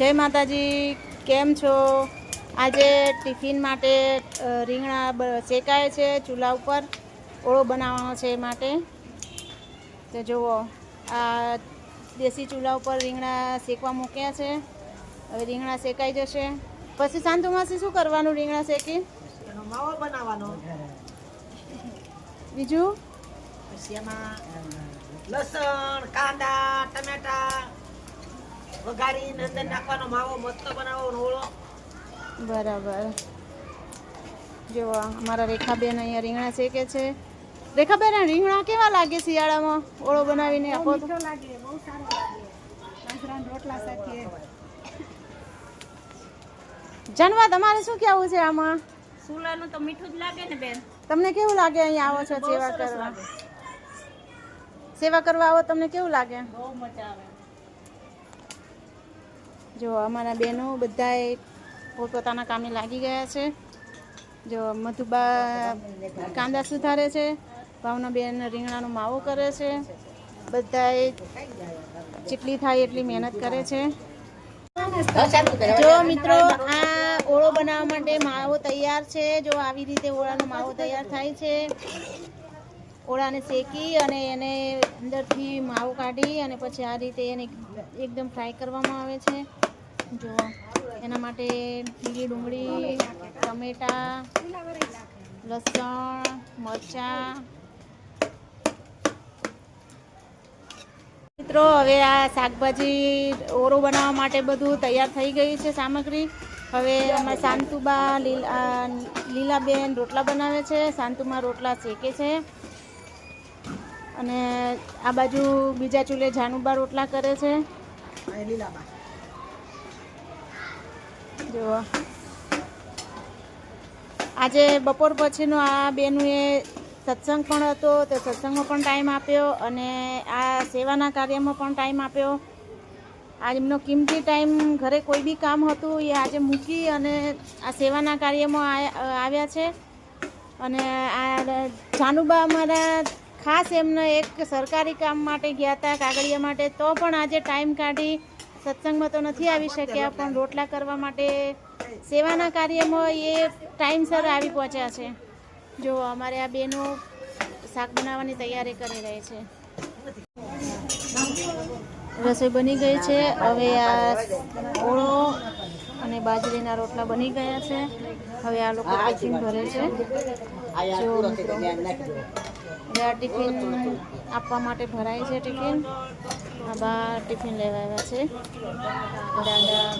જય માતાજી કેમ છો? આજે ટિફિન માટે રીંગણા શેકાય છે ચૂલા ઉપર. ઓળો બનાવવાનો છે એ માટે. તો જુઓ આ દેશી ચૂલા ઉપર રીંગણા શેકવા મૂક્યા છે. હવે રીંગણા શેકાઈ જશે. પછી શાંતુમાસી શું કરવાનું રીંગણા શેકી? માવો બનાવવાનો. બીજું? પછી એમાં લસણ કાંદા વઘારીને અંદર નાખવાનો માવો મસ્ત બનાવવાનો ઓળો. બરાબર. જો અમારા રેખાબેન અહીંયા રીંગણા શેકે છે. રેખાબેન આ રીંગણા કેવા લાગે શિયાળામાં? ઓળો બનાવીને આપો તો. લાગે બહુ સારો લાગે. રોટલા સાથે. જનવા તમારે શું કહેવું છે આમાં? સુલાનું તો મીઠું જ લાગે ને બેન. તમને કેવું લાગે અહીંયા આવો છો સેવા કરવા? સેવા કરવા આવો તમને કેવું લાગે? બહુ મજા આવે. જો અમારા બહેનો બધાએ પોતપોતાના કામે લાગી ગયા છે. જો મધુબા કાંદા સુધારે છે ભાવનાબેન રીંગણાનો માવો કરે છે. બધાએ જેટલી થાય એટલી મહેનત કરે છે. જો મિત્રો, આ ઓળો બનાવવા માટે માવો તૈયાર છે. જો આવી રીતે ઓળાનો માવો તૈયાર થાય છે. ઓળાને શેકી અને એને અંદરથી માવો કાઢી અને પછી આ રીતે એને એકદમ ફ્રાય કરવામાં આવે છે. જો, એના માટે લીલી ડુંગળી, ટમેટા, લસણ, મરચાં. મિત્રો, હવે આ શાકભાજી ઓરો બનાવવા માટે બધું તૈયાર થઈ ગયું છે સામગ્રી. હવે અમારા શાંતુબા લીલા લીલાબેન રોટલા બનાવે છે. શાંતુમાં રોટલા શેકે છે. અને આ બાજુ બીજા ચૂલે જાનુબા રોટલા કરે છે. લીલાબા. જુઓ આજે બપોર પછીનો આ બેનુએ સત્સંગ પણ હતો, તો સત્સંગમાં પણ ટાઈમ આપ્યો અને આ સેવાના કાર્યમાં પણ ટાઈમ આપ્યો. આજ એમનો કિંમતી ટાઈમ ઘરે કોઈ બી કામ હતું એ આજે મૂકી અને આ સેવાના કાર્યમાં આવ્યા છે. અને આ જાનુબા અમારા ખાસ એમને એક સરકારી કામ માટે ગયા હતા કાગળિયા માટે, તો પણ આજે ટાઈમ કાઢી સત્સંગમાં તો નથી આવી શક્યા, પણ રોટલા કરવા માટે સેવાના કાર્યમાં એ ટાઈમસર આવી પહોંચ્યા છે. જો અમારે આ બેનો શાક બનાવવાની તૈયારી કરી રહી છે. રસોઈ બની ગઈ છે. હવે આ ઓળો અને બાજરીના રોટલા બની ગયા છે. હવે આ લોકો ટિફિન ભરે છે. ટિફિન આપવા માટે ભરાય છે ટિફિન. આ બા ટિફિન લેવા આવ્યા છે. દાદા.